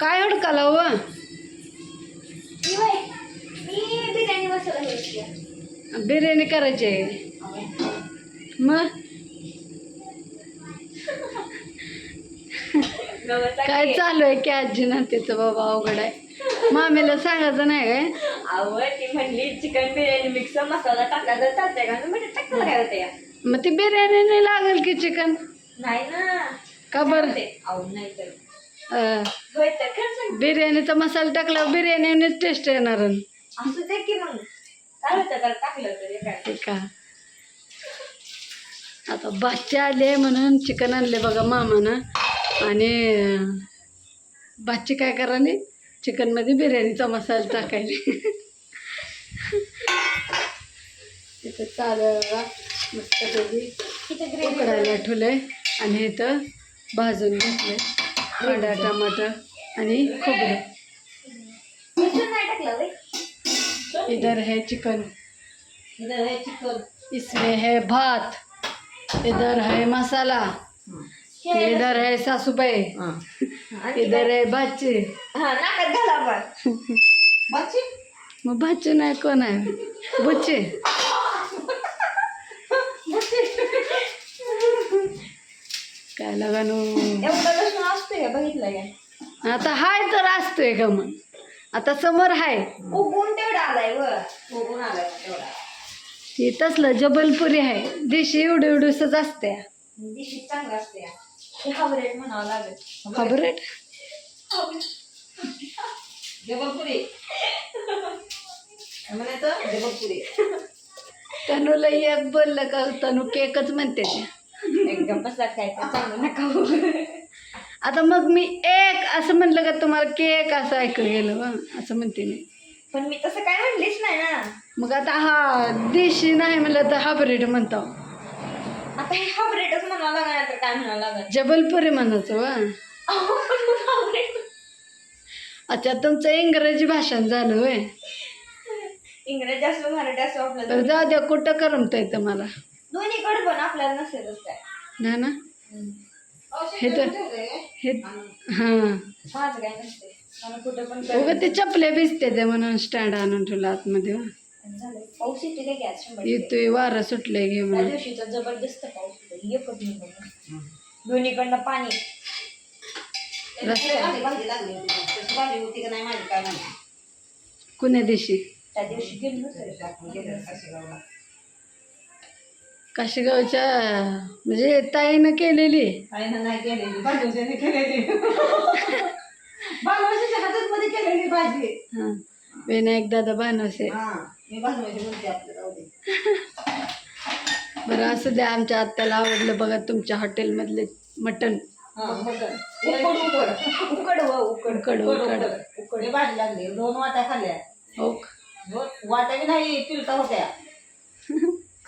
काय अडकाला व मी बिर्याणी करायची आहे. मग? काय चालू आहे की आजी ना तिचं बाबा अवघड आहे? मामीला सांगायचं नाही काय? आवड ती म्हणली चिकन बिर्याणी मिक्स मसाला टाकला तर चालतंय का? म्हणजे टाकलं काय होतं या? मग ती बिर्याणी नाही लागेल की चिकन? नाही ना. का बरं? नाही तर बिर्याणीचा मसाला टाकल्यावर बिर्याणीनेच टेस्ट येणार की टाकलं आता बाच्चे आले म्हणून चिकन आणले बघा मामानं. आणि अं, बाच्ची काय करायली चिकनमध्ये बिर्याणीचा मसाला टाकायले. तिथं चालू बघा. मस्तपैकी तिथे ग्रेव्ही उकडायला ठेवले आणि इथं भाजून घेतले कांदा टमाटर आणि खोबरं. इधर है चिकन. इधर है चिकन. इसमें है भात. इधर है मसाला. इधर है सासूबाई. इधर है भाची हा पण मग भाची नाही कोण आहे? बुच्ची. काय लगानू? असतोय काय? आता हाय तर असतोय का मग. आता समोर हाय. उगून तेवढा आलाय व. उगून आलाय तेवढा. ती तसलं जबलपुरी आहे देशी एवढं एवढंसच असते दिशी चांगला असते ते हावरेट म्हणावं लागेल. खबरेट जबलपुरी. म्हणायचं? जबलपुरी. तनूला एक बोललं का तनू केकच म्हणते ते. एकदम बसा काय ते चांगलं नका. आता मग मी एक असं म्हणलं का तुम्हाला केक असं ऐकू गेलं बा असं म्हणते मी. पण मी तसं काय म्हणलीच नाही ना. मग आता हा देशी नाही म्हणलं तर हाबरेट म्हणतो. आता हे हावरेटच म्हणावं लागणार तर काय म्हणावं लागेल जबलपुरी म्हणायचं वा अच्छा तुमचं इंग्रजी भाषण झालं होय. इंग्रजी असो मराठी असो आपल्याला तर जाऊ द्या कुठं करमतंय तुम्हाला दोन्हीकडे पण आपल्याला नसेलच काय. ना ना. हे तर हे हां. माझं काय नसते मला कुठं पण उगं ते चपले भिजते ते म्हणून स्टँड आणून ठेवलं आतमध्ये वा. झालं पाऊस येते काय गॅस शंभर टक्के. येतोय वारं सुटलंय घे त्या म्हणून दिवशीचा जबरदस्त पाऊस होता. एकच मिनिट दोन्हीकडनं पाणी. कुण्या दिवशी? त्या दिवशी गेलो होतो काशीगावच्या म्हणजे ताईनं केलेली. नाही केलेली भाजूच्याने केलेली. भाजूच्या हातात मध्ये केलेली भाजी. हां. विनायक दादा भानवसे हा मी म्हणते बरं असं द्या आमच्या आत्याला आवडलं बघा तुमच्या हॉटेलमधले मटण. हा मटण. उकड उकड. उकड व उकड. उकड उकड उकडे. भाजी लागली. दोन वाट्या खाल्ल्या. हो वाट्या नाही पिलता होत्या.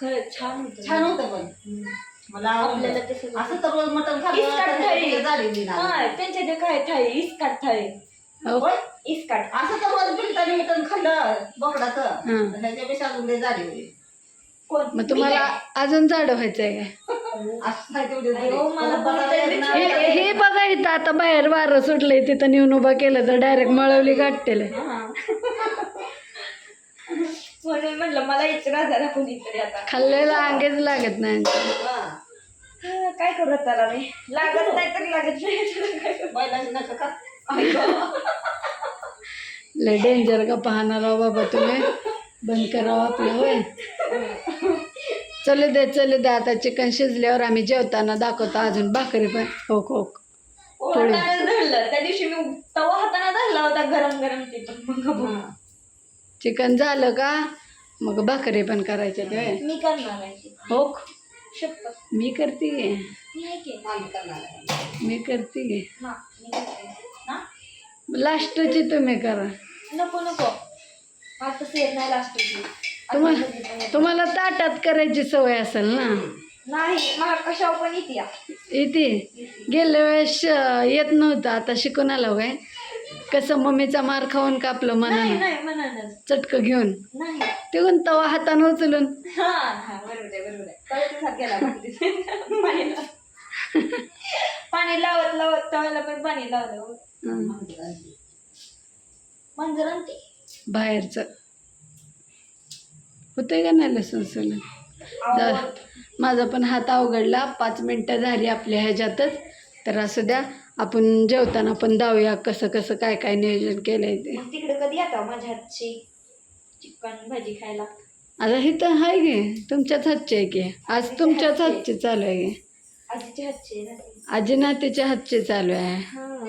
खरंच छान होतं छान होतं पण. मला आपल्याला आवडलं तसं असं तर रोज मटण इस्काट थाळी. खाल्लं झालेली हा त्यांच्या ते काय थाळी? इस्काट थाळी. हो. होय? इस्काट. असं तर रोज पिलताने मटण खाल्लं बोकडाचं. हं. ह्याच्यापेक्षा अजून लय झाली होती. कोण? मग तुम्हाला अजून जाडं व्हायचंय काय? असं काय तेवढे झाली. अयो, मला परत बोलता बसायला येत येत नाही. नाही. हे हे बघा इथं आता बाहेर वारं सुटलंय तिथं नेऊन उभा केलं तर डायरेक्ट मळवली गाठतेल. हा. म्हणून म्हणलं मला इचरा जरा कोणीतरी आता. खाल्लेलं अंगेच लागत नाही. हा. हा, काय करू त्याला मी? लागत नाही तर लागत नाही. बैलाची नका का? लय डेंजर का पाहणार आहो बाबा तुम्ही. बंद करावं आपलं होय. चलू दे चलू दे. आता चिकन शिजल्यावर आम्ही जेवताना दाखवतो अजून भाकरी पण. हो हो. हो, हाताने धरलं. त्या दिवशी मी तवा हाताने धरला होता गरम गरम ते पण. मग बघ. चिकन झालं का? मग भाकरी पण करायच्या ते होय मी करणार आहे. हो शपथ. मी करते. गे मी आहे की आम्ही करणार आहे. मी करते. गे मी करते? लास्टची तुम्ही करा. नको नको. नाही तुम्हाला तुम्हाला ताटात करायची सवय असेल ना? नाही मला कशावर पण येते. गेल्या वेळेस येत नव्हतं. आता शिकून आलो काय कसं मम्मीचा मार खाऊन कापलं नाही मनानं. नाही चटक घेऊन? नाही. तिकून तवा हातानं उचलून? हा हा बरोबर आहे बरोबर आहे. कळतच हात गेला भाकरीत. पाणी लाव- पाणी लावत लावत तव्याला पण पाणी लावलं. हं. मांजर आणते. बाहेरचं. होतंय का नाही लसूण सोलून? जा- माझा पण हात अवघडला. पाच मिनटं झाली आपल्या ह्याच्यातच. तर असू द्या. आपण जेवताना पण दावूया कसं कसं काय काय नियोजन केलंय ते. मग तिकडे कधी येता माझ्या हातची चिकन भाजी खायला. आता हे तर आहे की तुमच्याच हातची आहे की. आज तुमच्याच हातची चालू आहे की. आजीच्या हातची आहे ना ती. आजी नातीच्या हातची चालू आहे. हा.